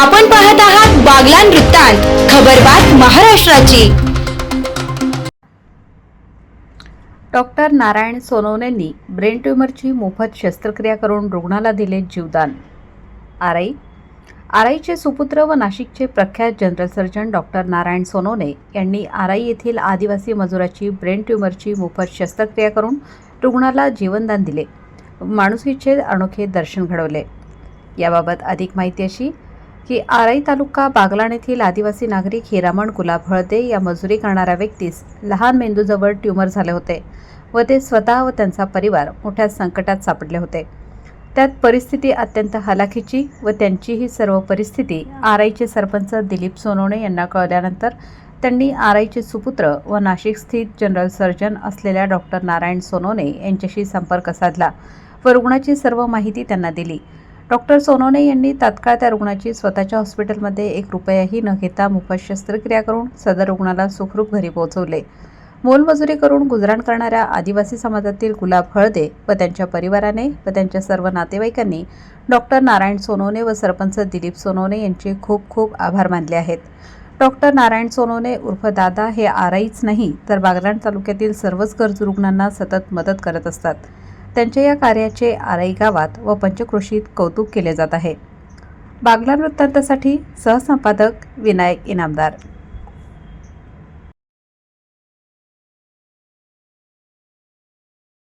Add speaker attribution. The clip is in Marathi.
Speaker 1: आपण पाहत आहात बागलान वृत्तांत खबरबात महाराष्ट्राची.
Speaker 2: डॉक्टर नारायण सोनवणेंनी ब्रेन ट्यूमरची मोफत शस्त्रक्रिया करून रुग्णाला दिले जीवदान. आराई आरईचे सुपुत्र व नाशिकचे प्रख्यात general surgeon doctor Narayan Sonawane यांनी आरई येथील आदिवासी मजुराची ब्रेन ट्यूमरची मोफत शस्त्रक्रिया करून रुग्णाला जीवनदान दिले. माणुसीचे अनोखे दर्शन घडवले. याबाबत अधिक माहिती अशी की आराई तालुका बागलाण येथील आदिवासी नागरिक हिरामण गुलाब हळदे या मजुरी करणाऱ्या व्यक्तीस लहान मेंदूजवळ ट्यूमर झाले होते व ते स्वतः व त्यांचा परिवार मोठ्या संकटात सापडले होते. त्यात परिस्थिती अत्यंत हलाखीची व त्यांची ही सर्व परिस्थिती आराईचे सरपंच दिलीप सोनवणे यांना कळल्यानंतर त्यांनी आराईचे सुपुत्र व नाशिक स्थित जनरल सर्जन असलेल्या डॉक्टर नारायण सोनवणे यांच्याशी संपर्क साधला व रुग्णाची सर्व माहिती त्यांना दिली. डॉक्टर सोनोने यांनी तात्काळ त्या रुग्णाची स्वतःच्या हॉस्पिटलमध्ये एक रुपयाही न घेता मोफत शस्त्रक्रिया करून सदर रुग्णाला सुखरूप घरी पोहोचवले. मोलमजुरी करून गुजराण करणाऱ्या आदिवासी समाजातील गुलाब हळदे व त्यांच्या परिवाराने व त्यांच्या सर्व नातेवाईकांनी डॉक्टर नारायण सोनोने व सरपंच दिलीप सोनोने यांचे खूप खूप आभार मानले आहेत. डॉक्टर नारायण सोनोने उर्फ दादा हे आराईच नाही तर बागलाण तालुक्यातील सर्वच गरजू रुग्णांना सतत मदत करत असतात. त्यांच्या या कार्याचे आराई गावात व पंचक्रोशीत कौतुक केले जात आहे. बागला वृत्तांतासाठी सहसंपादक विनायक इनामदार.